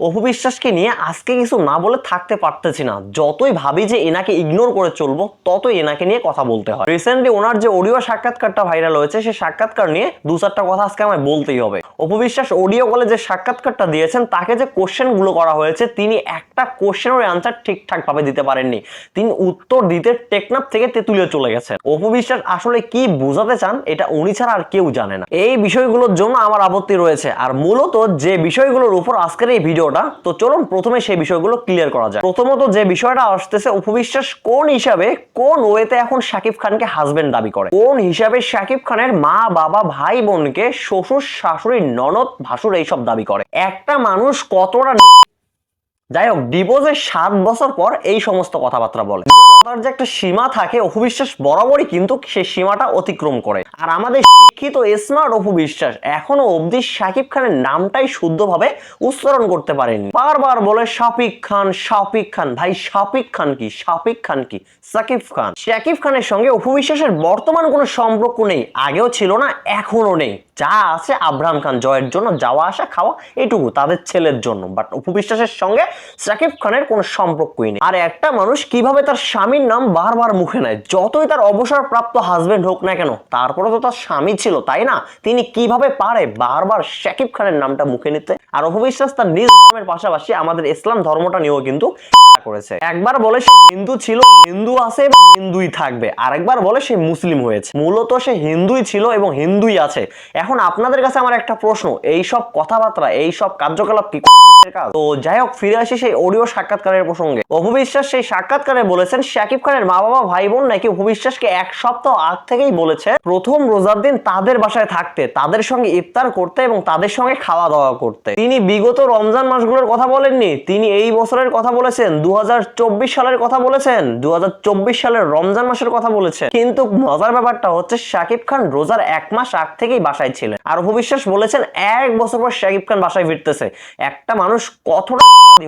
অপু বিশ্বাসকে নিয়ে আজকে কিছু না বলে থাকতে পারতেছি না। যতই ভাবি যে এনাকে ইগনোর করে চলবো, ততই এনাকে নিয়ে কথা বলতে হয়। রিসেন্টলি ওনার যে অডিও সাক্ষাৎকারটা ভাইরাল হয়েছে, সেই সাক্ষাৎকার নিয়ে দু চারটা কথা আজকে আমায় বলতেই হবে। অপু বিশ্বাস অডিও কলে যে সাক্ষাৎকারটা দিয়েছেন, তাকে যে কোশ্চেনগুলো করা হয়েছে, তিনি একটা কোশ্চেনের আনসার ঠিকঠাক ভাবে দিতে পারেননি। তিনি উত্তর দিতে টেকনাফ থেকে তেতুলিয়ে চলে গেছেন। অপু বিশ্বাস আসলে কি বোঝাতে চান, এটা উনি ছাড়া আর কেউ জানে না। এই বিষয়গুলোর জন্য আমার আপত্তি রয়েছে। আর মূলত যে বিষয়গুলোর উপর আজকের এই ভিডিওটা, তো চলুন প্রথমে সেই বিষয়গুলো ক্লিয়ার করা যায় প্রথমত যে বিষয়টা আসতেছে উপবিশ্বাস কোন হিসাবে, কোন ওয়েতে এখন শাকিব খানকে হাজবেন্ড দাবি করে? কোন হিসাবে শাকিব খানের মা, বাবা, ভাই, বোনকে শ্বশুর শাশুড়ি ননদ ভাসুর এইসব দাবি করে। একটা মানুষ কতটা যাই হোক ডিভোর্সের সাত বছর পর এই সমস্ত কথাবার্তা বলে। তার যে একটা সীমা থাকে অপবিশ্বাস বরাবরই কিন্তু সেই সীমাটা অতিক্রম করে। আর আমাদের শিক্ষিত স্মার্ট অপবিশ্বাস এখনও অবধি শাকিব খানের নামটাই শুদ্ধভাবে উচ্চারণ করতে পারেনি। বারবার বলে, শাফিক খান শাফিক খান। ভাই, শাফিক খান কি? শাফিক খান কি? সাকিব খান। শাকিব খানের সঙ্গে অপবিশ্বাসের বর্তমান কোনো সম্পর্ক নেই, আগেও ছিল না এখনও নেই। যা আছে আব্রাহাম খান জয়ের জন্য, যাওয়া, আসা, খাওয়া, এটুকু তাদের ছেলের জন্য। বাট উপবিশ্বাসের সঙ্গে সাকিব খানের কোনো সম্পর্কই নেই। আর একটা মানুষ কীভাবে তার স্বামীর নাম বারবার মুখে নেয়, যতই তার অবসরপ্রাপ্ত হাজবেন্ড হোক না কেন তারপরে তো তার স্বামী ছিল, তাই না? তিনি কীভাবে পারে বারবার শাকিব খানের নামটা মুখে নিতে? আর অপবিশ্বাস তার নিজ ধর্মের পাশাপাশি আমাদের ইসলাম ধর্মটা নিয়েও কিন্তু করেছে। একবার বলে সে হিন্দু ছিল, হিন্দু আছে এবং হিন্দুই থাকবে। আরেকবার বলে সে মুসলিম হয়েছে। মূলত সে হিন্দুই ছিল এবং হিন্দুই আছে। এখন আপনাদের কাছে আমার একটা প্রশ্ন এই সব কথাবার্তা এই সব কার্যকলাপ কি দেশের কাজ। তো যাই হোক, ফিরে আসি সেই অডিও সাক্ষাৎকারের প্রসঙ্গে। অপবিশ্বাস সেই সাক্ষাৎকারে বলেছেন, শাকিব খানের মা বাবা ভাই বোন নাকি অপবিশ্বাসকে এক সপ্তাহ আগ থেকেই বলেছে, প্রথম রোজার দিন তাদের বাসায় থাকতে, তাদের সঙ্গে ইফতার করতে এবং তাদের সঙ্গে খাওয়া দাওয়া করতে। তিনি বিগত রমজান মাসগুলোর কথা বলেননি, তিনি এই বছরের কথা বলেছেন দু হাজার চব্বিশ সালের কথা বলেছেন দু হাজার চব্বিশ সালের রমজান মাসের কথা বলেছেন। কিন্তু মজার ব্যাপারটা হচ্ছে, শাকিব খান রোজার এক মাস আগ থেকেই বাসায় ছিলেন। আর অপবিশ্বাস বলেছেন, এক বছর পর শাকিব খান বাসায় ফিরতেছে। একটা কতটা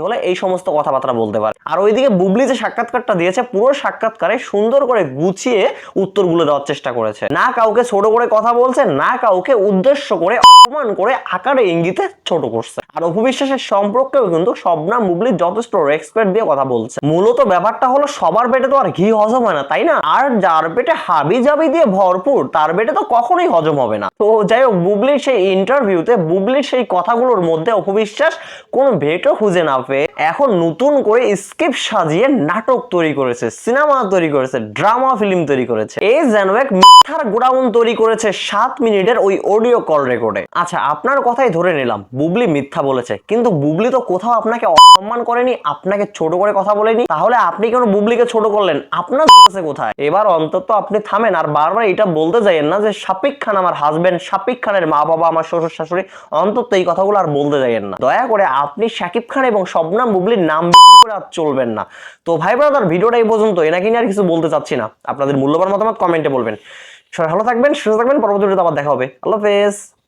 হলে এই সমস্ত কথাবার্তা বলতে পারে। আর ওইদিকে বুবলি যে সাক্ষাৎকারটা দিয়েছে, পুরো সাক্ষাৎকারে সুন্দর করে গুছিয়ে উত্তরগুলো দেওয়ার চেষ্টা করেছে। না কাউকে ছোট করে কথা বলছে, না কাউকে উদ্দেশ্য করে অপমান করে আকারে ইঙ্গিতে ছোট করছে। আর অপবিশ্বাসের সম্পর্কেও কিন্তু শবনাম বুবলি যথেষ্ট রেসপেক্ট দিয়ে কথা বলছে। মূলত ব্যাপারটা হলো, সবার পেটে তো আর ঘি হজম হয় না, তাই না? আর যার পেটে হাবি জাবি দিয়ে ভরপুর, তার পেটে তো কখনোই হজম হবে না। তো যাই হোক বুবলির সেই ইন্টারভিউতে বুবলির সেই কথাগুলোর মধ্যে অপবিশ্বাস কোন ভেটও খুঁজে না পেয়ে এখন নতুন করে স্ক্রিপ্ট সাজিয়ে নাটক তৈরি করেছে সিনেমা তৈরি করেছে ড্রামা ফিল্ম তৈরি করেছে। এই যেন এক মিথ্যার গোডাউন তৈরি করেছে সাত মিনিটের ওই অডিও কল রেকর্ডে আচ্ছা আপনার কথাই ধরে নিলাম বুবলি মিথ্যা বলেছে। কিন্তু বুবলি তো কোথাও আপনাকে অসম্মান করেনি, আপনাকে ছোট করে কথা বলেনি। তাহলে আপনি কেন বুবলিকে ছোট করলেন? আপনার কাছে কোথায়? এবার অন্তত আপনি থামেন, আর বারবার এটা বলতে যাইয়েন না যে শাপিক খান আমার হাজবেন্ড শাপিক খানের মা বাবা, আমার শ্বশুর শাশুড়ি, অন্তত এই কথাগুলো আর বলতে যাইয়েন না। দয়া করে আপনি শাকিব খান এবং শবনাম বুবলির নাম করে আর চলবেন না। তো ভাই ব্রাদার ভিডিওটা এই পর্যন্ত। এনাকে নিয়ে আর কিছু বলতে চাচ্ছি না। আপনাদের মূল্যবান মতামত কমেন্টে বলবেন। সবাই ভালো থাকবেন, সুস্থ থাকবেন, পরবর্তী ভিডিওতে আবার দেখা হবে। আল্লাহ হাফেজ।